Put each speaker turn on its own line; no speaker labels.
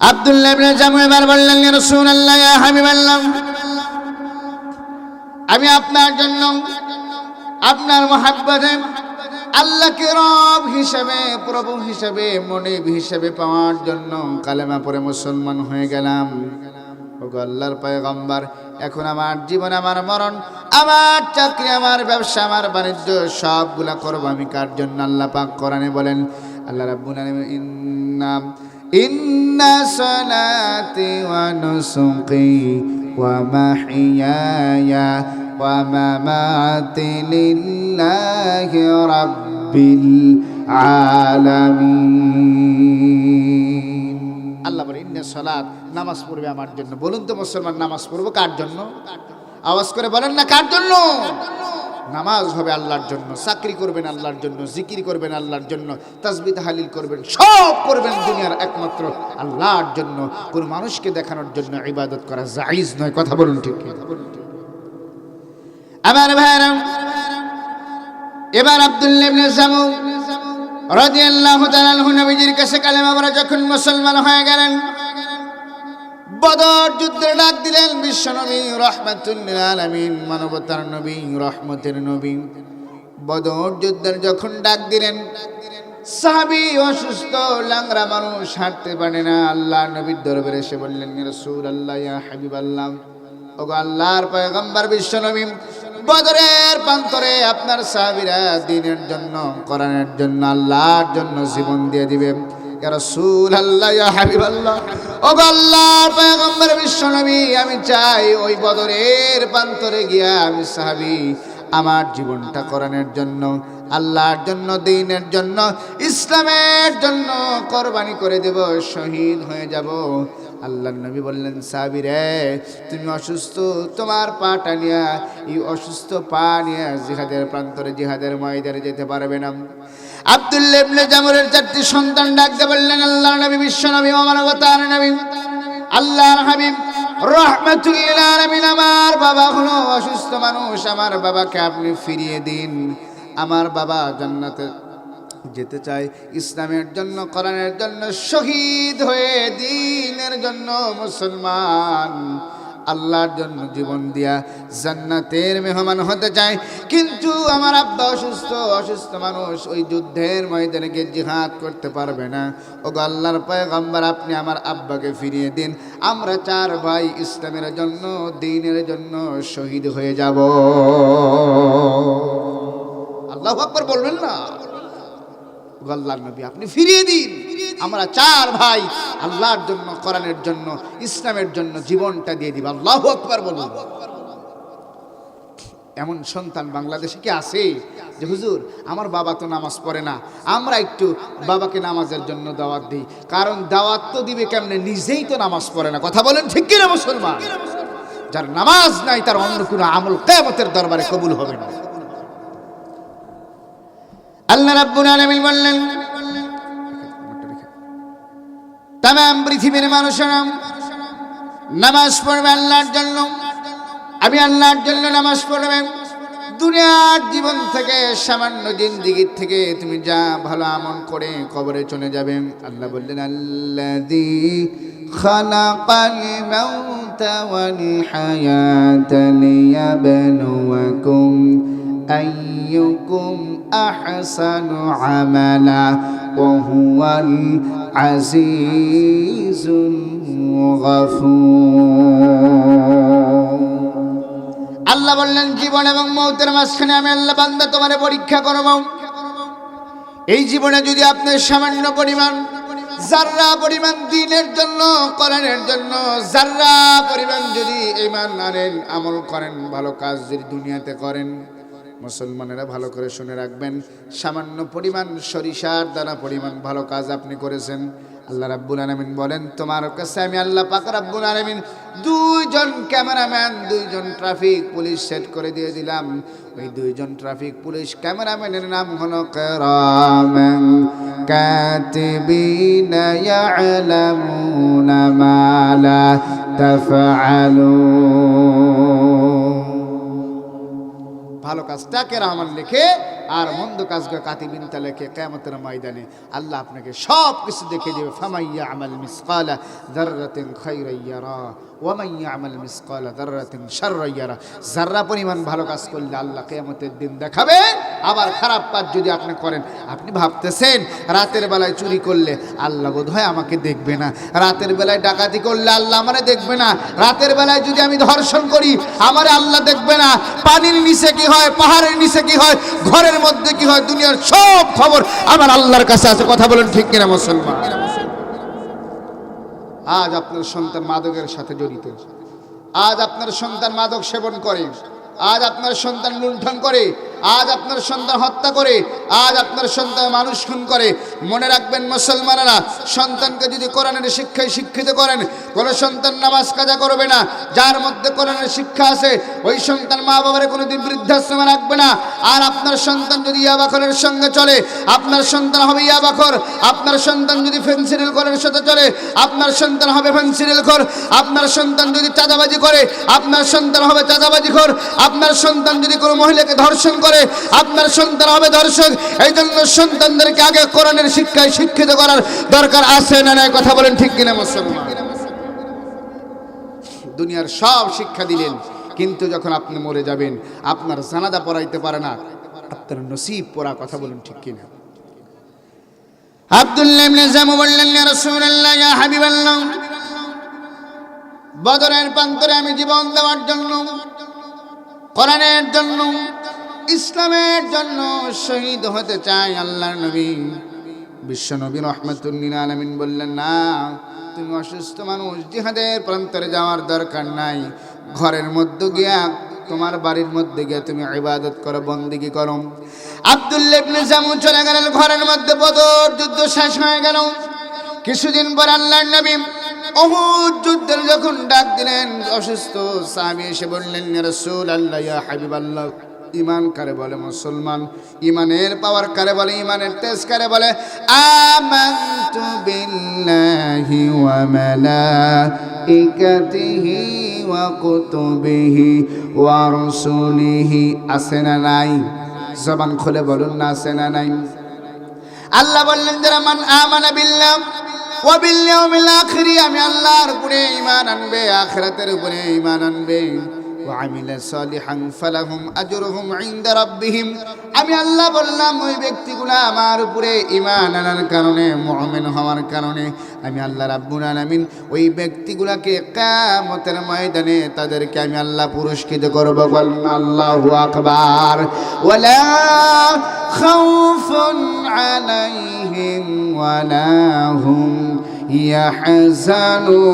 এবার আমি আপনার জন্য আপনার মহাব্বতে আল্লাহকে রব হিসেবে, প্রভু হিসেবে, মনিব হিসেবে পাওয়ার জন্য কালেমা পরে মুসলমান হয়ে গেলাম। ওগো আল্লাহর পয়গম্বর, এখন আমার জীবন, আমার মরণ, আমার চাকরি, আমার ব্যবসা, আমার বাণিজ্য, সবগুলা করব আমি। কার জন্য? আল্লাহ পাক কোরআনে বলেন, আল্লাহ রাব্বুল আলামিন, ইন্না নুসুকি ওয়া মাহিয়ায়া ওয়া মামাতি লিল্লাহি রাব্বিল আলামিন। আল্লাহ বলে, ইন্না সালাত, নামাজ পড়বে আমার জন্য। বলুন তো মুসলমান, নামাজ পড়ব কার জন্য? আওয়াজ করে বলেন না কার জন্য? নামাজ হবে আল্লাহর জন্য, চাকরি করবেন আল্লাহর জন্য, জিকির করবেন আল্লাহর জন্য তাসবি তাহালিল করবেন, সব করবেন দুনিয়ার একমাত্র আল্লাহর জন্য কোন মানুষকে দেখানোর জন্য ইবাদত করা জায়েজ নয়, কথা বলুন ঠিক? আমার ভাইরা এবার আব্দুল্লাহ তাআলা আনহু নবীজির কাছে কালেমা পড়ে, যখন মুসলমান হয়ে গেলেন বদর যুদ্ধের ডাক দিলেন বিশ্বনবী রহমাতুল্লিল আলামিন, মানবতার নবী, রহমতের নবী। বদর যুদ্ধের যখন ডাক দিলেন, সাহাবি অসুস্থ লাংরা মানুষ, হাঁটতে পারে না। আল্লাহ নবীর দরবারে এসে বললেন রসুল আল্লাহ ইয়া হাবিব আল্লাহ ওগো আল্লাহর পয়গম্বর বিশ্বনবী বদরের প্রান্তরে আপনার সাহাবিরা দিনের জন্য, কোরআনের জন্য, আল্লাহর জন্য জীবন দিয়ে দিবে আমি চাই ওই বদরের প্রান্তরে গিয়া আমি সাহাবি, আমার জীবনটা কোরআনের জন্য, আল্লাহর জন্য, দিনের জন্য, ইসলামের জন্য কোরবানি করে দেব, শহীদ হয়ে যাব। আল্লাহ নবী বললেন সাবি রে, তুমি অসুস্থ, তোমার পাটা নিয়ে, এই অসুস্থ পা নিয়ে জিহাদের প্রান্তরে, জিহাদের ময়দানে যেতে পারবে না। আব্দুল্লাহ ইবনে জামরের চারটি সন্তান ডাকতে বললেন আল্লাহ নবী, বিশ্ব নবী অমানবতার নবী। আল্লাহর হাবিব রহমাতুল্লিল আলামিন, আমার বাবা হলো অসুস্থ মানুষ, আমার বাবাকে আপনি ফিরিয়ে দিন। আমার বাবা জান্নাতে যেতে চাই ইসলামের জন্য, কোরআনের জন্য, শহীদ হয়ে দিনের জন্য মুসলমান। আল্লাহর জন্য জীবন দিয়া জান্নাতের মেহমান হতে চায়। কিন্তু আমার আব্বা অসুস্থ অসুস্থ মানুষ ওই যুদ্ধের ময়দানে গিয়ে জিহাদ করতে পারবে না। ও আল্লাহর পয়গম্বর, আপনি আমার আব্বাকে ফিরিয়ে দিন। আমরা চার ভাই ইসলামের জন্য, দিনের জন্য শহীদ হয়ে যাব। আল্লাহ আকবর বলবেন না? আল্লাহর নবী, আপনি ফিরিয়ে দিন। আমরা চার ভাই আল্লাহর জন্য, কোরআনের জন্য, ইসলামের জন্য জীবনটা দিয়ে দিব। আল্লাহ আকবার বলুন। এমন সন্তান বাংলাদেশে কি আছে? যে হুজুর, আমার বাবা তো নামাজ পড়ে না, আমরা একটু বাবাকে নামাজের জন্য দাওয়াত দিই। কারণ দাওয়াত তো দিবে কেমনে? নিজেই তো নামাজ পড়ে না। কথা বলেন ঠিক কিনা মুসলমান? যার নামাজ নাই, তার অন্য কোনো আমল কেমতের দরবারে কবুল হবে না। আল্লাহ রাব্বুল আলামিন বললেন তাম পৃথিবীর মানুষেরা নামাজ পড়বে আল্লাহর জন্য। আমি আল্লাহর জন্য নামাজ পড়বে দুনিয়ার জীবন থেকে সামান্য দিন দিগির থেকে তুমি যা ভালো আমন করে কবরে চলে যাবে। আল্লাহ বললেন, আল্লাযী খালাকাল মাউতা ওয়াল হায়াতা লিয়াবলুয়াকুম أيكم أحسن عملا وهو العزيز الغفور আল্লাহ বললেন জীবন এবং মৌতের মাঝখানে আমি আল্লাহ বান্দা তোমার পরীক্ষা করব এই জীবনে যদি আপনি সামান্য পরিমাণ জাররা পরিমাণ দিনের জন্য কোরআনের জন্য জাররা পরিমাণ যদি ইমান আনেন আমল করেন ভালো কাজ যদি দুনিয়াতে করেন মুসলমানেরা ভালো করে শুনে রাখবেন। সামান্য পরিমাণ সরিষার দানা পরিমাণ ভালো কাজ আপনি করেছেন। আল্লাহ রাব্বুল আলামিন বলেন, তোমার কাছে আমি আল্লাহ পাক রাব্বুল আলামিন দুইজন ক্যামেরাম্যান, দুইজন ট্রাফিক পুলিশ সেট করে দিয়ে দিলাম। ওই দুইজন ট্রাফিক পুলিশ ক্যামেরাম্যানের নাম হলো কেরামান। মা লা তাফআলুন। ভালো কাজটাকে আমার লিখে আর মন্দ কাজকে কাতিবিনতা লেখে কেমতের ময়দানে। আল্লাহ আপনাকে সব কিছু দেখে দেবে। ফামাইয়া আমাল মিসকালা দাররাতিন খৈরাইয়ারা ওয়ামাইয়া আমাল মিসকালা দাররাতিন শাররাইয়ারা যাররা পরিমাণ ভালো কাজ করলে আল্লাহ কেয়ামতের দিন দেখাবে। আবার খারাপ কাজ যদি আপনি করেন, আপনি ভাবতেছেন রাতের বেলায় চুরি করলে আল্লাহ বোধ হয় আমাকে দেখবে না। রাতের বেলায় ডাকাতি করলে আল্লাহ আমারে দেখবে না। রাতের বেলায় যদি আমি ধর্ষণ করি, আমারে আল্লাহ দেখবে না। পানির নিচে কি হয়, পাহাড়ের নিচে কি হয়, ঘরের মধ্যে কি হয়, দুনিয়ার সব খবর আমার আল্লাহর কাছে আছে। কথা বলেন ঠিক কিনা মুসলমান? আজ আপনার সন্তান মাদকের সাথে জড়িত। আজ আপনার সন্তান মাদক সেবন করে। আজ আপনার সন্তান লুণ্ঠন করে। আজ আপনার সন্তান হত্যা করে, আজ আপনার সন্তান মানুষ খুন করে। মনে রাখবেন মুসলমানেরা, সন্তানকে যদি কোরআনের শিক্ষায় শিক্ষিত করেন, কোনো সন্তান নামাজ কাজা করবে না, যার মধ্যে কোরআনের শিক্ষা আছে, ওই সন্তান মা বাবার কোনোদিন বৃদ্ধাশ্রমে রাখবে না। আর আপনার সন্তান যদি ইয়াবাখরের সঙ্গে চলে, আপনার সন্তান হবে ইয়াবাখর আপনার সন্তান যদি ফেন্সিডিল করের সাথে চলে, আপনার সন্তান হবে ফেন্সিডিল খর। আপনার সন্তান যদি চাঁদাবাজি করে, আপনার সন্তান হবে চাঁদাবাজি খর। আপনার সন্তান যদি কোনো মহিলাকে ধর্ষণ করে আপনার সন্তান হবে ধর্ষক এই জন্য সন্তানদেরকে আগে কোরআনের শিক্ষায় শিক্ষিত করার দরকার আছে না নাই কথা বলেন ঠিক কিনা মুসলমান? দুনিয়ার সব শিক্ষা দিলেন, কিন্তু যখন আপনি মরে যাবেন, আপনার জানাজা পড়াইতে পারে না, আপনার নসিব পড়া কথা বলুন ঠিক কিনা? আব্দুল্লাহ ইবনে জামু বললেন, ইয়া রাসূলুল্লাহ, ইয়া হাবিবাল্লাহ, বদরের প্রান্তরে আমি জীবন দেওয়ার জন্য, কোরআনের জন্য ইসলামের জন্য শহীদ হতে চাই আল্লাহর নবী। বিশ্ব নবী রহমতুল্লিন আলমিন বললেন, না, তুমি অসুস্থ মানুষ, জিহাদের প্রান্তরে যাওয়ার দরকার নাই। ঘরের মধ্যে গিয়া, তোমার বাড়ির মধ্যে গিয়ে তুমি ইবাদত করো, বন্দিগি করো। আব্দুল্লাহ ইবনে জামু চলে গেলেন, ঘরের মধ্যে বদর যুদ্ধ শেষ হয়ে গেল। কিছুদিন পর আল্লাহর নবী অহুদ যুদ্ধের যখন ডাক দিলেন, অসুস্থ সাহাবী এসে বললেন, ইয়া রাসূলুল্লাহ, ইয়া হাবিবাল্লাহ। ইমান কারে বলে মুসলমান? ইমানের পাওয়ার কারে বলে, ইমানের তেজ কারে বলে? আমানতু বিল্লাহি ওয়া মালাইকাতিহি ওয়া কুতুবিহি ওয়া রাসূলিহি। আছে না নাই? জবান খুলে বলুন না, আছে না নাই? আল্লাহ বললেন যারা মান আমানা বিল্লাহ ওয়া বিল ইয়াউমিল আখির, আমি আল্লাহর উপরে ঈমান আনবে, আখিরাতের উপরে ঈমান আনবে। وعمل صالحا فلهم اجرهم عند ربهم আমি আল্লাহ বললাম ওই ব্যক্তিগুলো আমার উপরে ঈমান আনার কারণে মুমিন হওয়ার কারণে আমি আল্লাহ রাব্বুল আলামিন ওই ব্যক্তিগুলোকে কিয়ামতের ময়দানে তাদেরকে আমি আল্লাহ পুরস্কৃত করব বলুন আল্লাহু আকবার ওয়ালা খাউফুন আলাইহিম ওয়ালা হুম ইয়াহজানুন